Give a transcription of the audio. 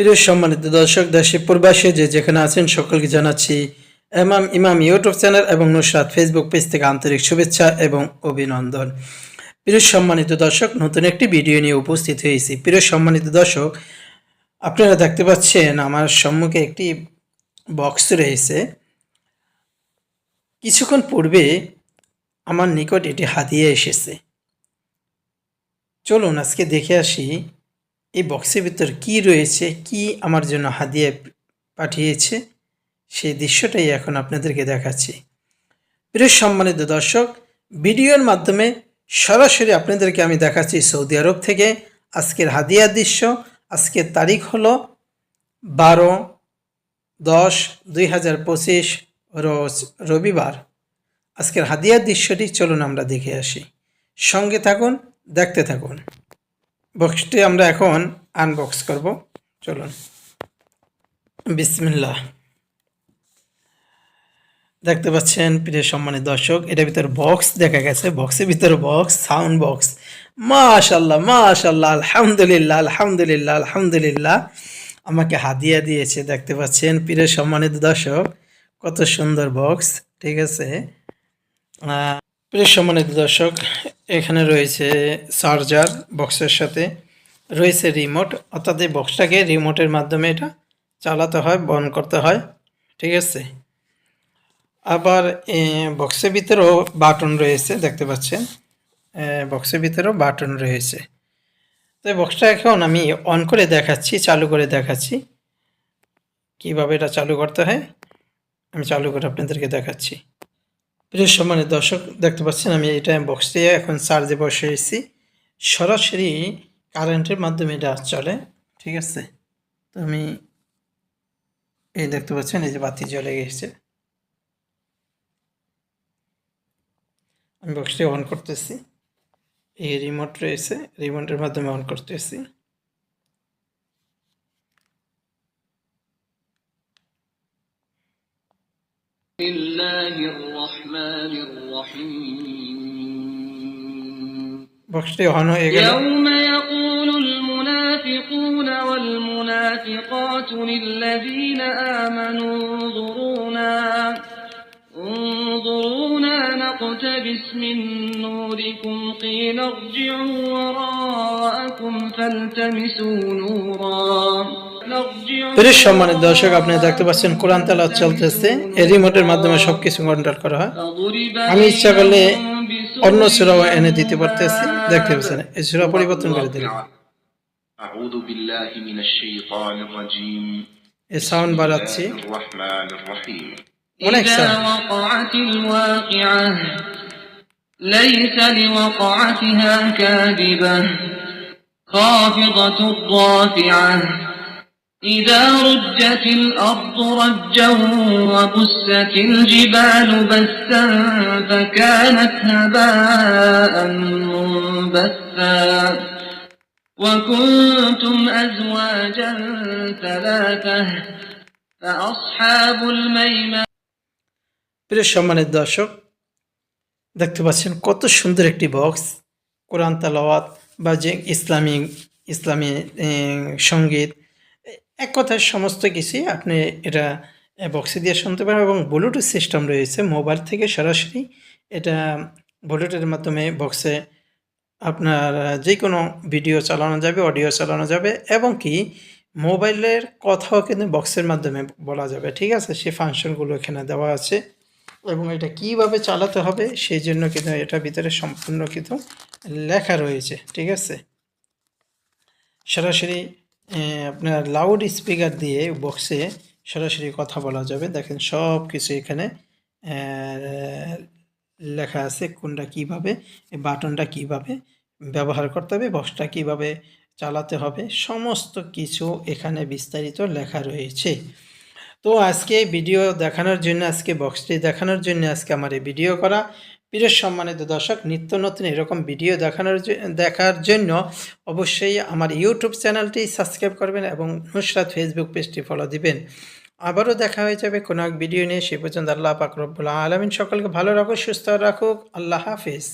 প্রিয় সম্মানিত দর্শক, দেশে প্রবাসী যে যেখানে আছেন, সকলকে জানাচ্ছি এমাম ইমাম ইউটিউব চ্যানেল এবং নুসরাত ফেসবুক পেজ থেকে আন্তরিক শুভেচ্ছা এবং অভিনন্দন। প্রিয় সম্মানিত দর্শক, নতুন একটি ভিডিও নিয়ে উপস্থিত হয়েছি। প্রিয় সম্মানিত দর্শক, আপনারা দেখতে পাচ্ছেন আমার সম্মুখে একটি বক্স রয়েছে। কিছুক্ষণ পূর্বে আমার নিকট এটি হাতিয়ে এসেছে। চলুন আজকে দেখে আসি এই বক্সের ভিতর কি রয়েছে, কি আমার জন্য হাদিয়ে পাঠিয়েছে, সেই দৃশ্যটাই এখন আপনাদেরকে দেখাচ্ছি। প্রিয় সম্মানিত দর্শক, ভিডিওর মাধ্যমে সরাসরি আপনাদেরকে আমি দেখাচ্ছি সৌদি আরব থেকে। আজকের হাদিয়ার দৃশ্য, আজকের তারিখ হলো বারো দশ দুই হাজার পঁচিশ রোজ রবিবার। আজকের হাদিয়ার দৃশ্যটি চলুন আমরা দেখে আসি। সঙ্গে থাকুন, দেখতে থাকুন। বক্সটি আমরা এখন আনবক্স করব। চলুন। বিসমিল্লাহ। দেখতে পাচ্ছেন, প্রিয় সম্মানিত দর্শক, এটার ভিতর বক্স দেখা গেছে। বক্সের ভিতর বক্স সাউন্ড বক্স মাশাল্লাহ মাশাল্লাহ আলহামদুলিল্লাহ আলহামদুলিল্লাহ আলহামদুলিল্লাহ। আমাকে হাদিয়া দিয়েছে, দেখতে পাচ্ছেন, প্রিয় সম্মানিত দর্শক, কত সুন্দর বক্স ঠিক আছে? প্রিয় সম্মানিত দর্শক এখানে রয়েছে চার্জার বক্সের সাথে। রয়েছে রিমোট, অর্থাৎ এই বক্সটাকে রিমোটের মাধ্যমে এটা চালাতে হয় বন করতে হয়, ঠিক আছে? আবার বক্সের ভিতরেও বাটন রয়েছে, দেখতে পাচ্ছেন? বক্সের ভিতরেও বাটন রয়েছে। তো এই বক্সটা এখন আমি অন করে দেখাচ্ছি, চালু করে দেখাচ্ছি। কীভাবে এটা চালু করতে হয়, আমি চালু করে আপনাদেরকে দেখাচ্ছি। প্রিয় সম্মানিত দর্শক, দেখতে পাচ্ছেন আমি এটা বক্স দিয়ে এখন চার্জে বসিয়েছি সরাসরি কারেন্টের মাধ্যমে এটা চলে, ঠিক আছে? তো আমি এই দেখতে পাচ্ছেন, এই যে বাতি জ্বলে গেছে। আমি বক্সটি অন করতেছি। এই রিমোট রয়েছে রিমোটের মাধ্যমে অন করতেছি। الله الرحمن الرحيم. يوم يقول المنافقون والمنافقات للذين آمنوا انظرونا انظرونا نقتبس من نوركم قيل ارجعوا وراءكم فالتمسوا نوراً. প্রিয় সম্মানিত দর্শক আপনি দেখতে পাচ্ছেন কোরআন তালাত চলতেছে এই রিমোটের মাধ্যমে সব কিছু কন্ট্রোল করা হয় فضرب আমি ইচ্ছা করলে بينهم بسور অন্য সুরাও এনে দিতে পারতেছি দেখতে পাচ্ছেন এই সুরা পরিবর্তন করে দিলাম أعوذ بالله من الشيطان الرجيم এই সাউন্ড বাড়াচ্ছি بسم الله الرحمن الرحيم অনেক إذا সাউন্ড وقعت الواقعة ليس لوقعتها كاذبة خافضة رافعة إذا رجت الأرض رجا وبست الجبال بسا فكانت هباء منبثا وكنتم أزواجا ثلاثة فأصحاب الميمنة প্রিয় সম্মানিত দর্শক দেখতে পাচ্ছেন কত সুন্দর একটি বক্স কোরআন তালাওয়াত বা যে ইসলামী ইসলামী আহ, সঙ্গীত এক কথায় সমস্ত কিছুই আপনি এটা বক্সে দিয়ে শুনতে পারেন এবং ব্লুটুথ সিস্টেম রয়েছে মোবাইল থেকে সরাসরি। এটা ব্লুটুথের মাধ্যমে বক্সে আপনার যে কোনো ভিডিও চালানো যাবে অডিও চালানো যাবে এবং কি মোবাইলের কথাও কিন্তু বক্সের মাধ্যমে বলা যাবে। ঠিক আছে? সে ফাংশনগুলো এখানে দেওয়া আছে এবং এটা কীভাবে চালাতে হবে সেই জন্য কিন্তু এটা ভিতরে সম্পূর্ণ কিন্তু লেখা রয়েছে। ঠিক আছে? সরাসরি আপনার লাউড স্পিকার দিয়ে বক্সে সরাসরি কথা বলা যাবে। দেখেন সব কিছু এখানে লেখা আছে কোনটা কীভাবে বাটনটা কীভাবে ব্যবহার করতে হবে বক্সটা কীভাবে চালাতে হবে, সমস্ত কিছু এখানে বিস্তারিত লেখা রয়েছে। তো আজকে ভিডিও দেখানোর জন্য, আজকে বক্সটি দেখানোর জন্য আজকে আমার এই ভিডিও করা। প্রিয় সম্মানিত দর্শক, নিত্য নতুন এরকম ভিডিও দেখানোর দেখার জন্য অবশ্যই আমার ইউটিউব চ্যানেলটি সাবস্ক্রাইব করবেন এবং নুসরাত ফেসবুক পেজটি ফলো দিবেন। আবারও দেখা হয়ে যাবে কোনো এক ভিডিও নিয়ে। সে পর্যন্ত আল্লাহ পাক রব্বুল আলমিন সকলকে ভালো রাখুক, সুস্থ রাখুক। আল্লাহ হাফিজ।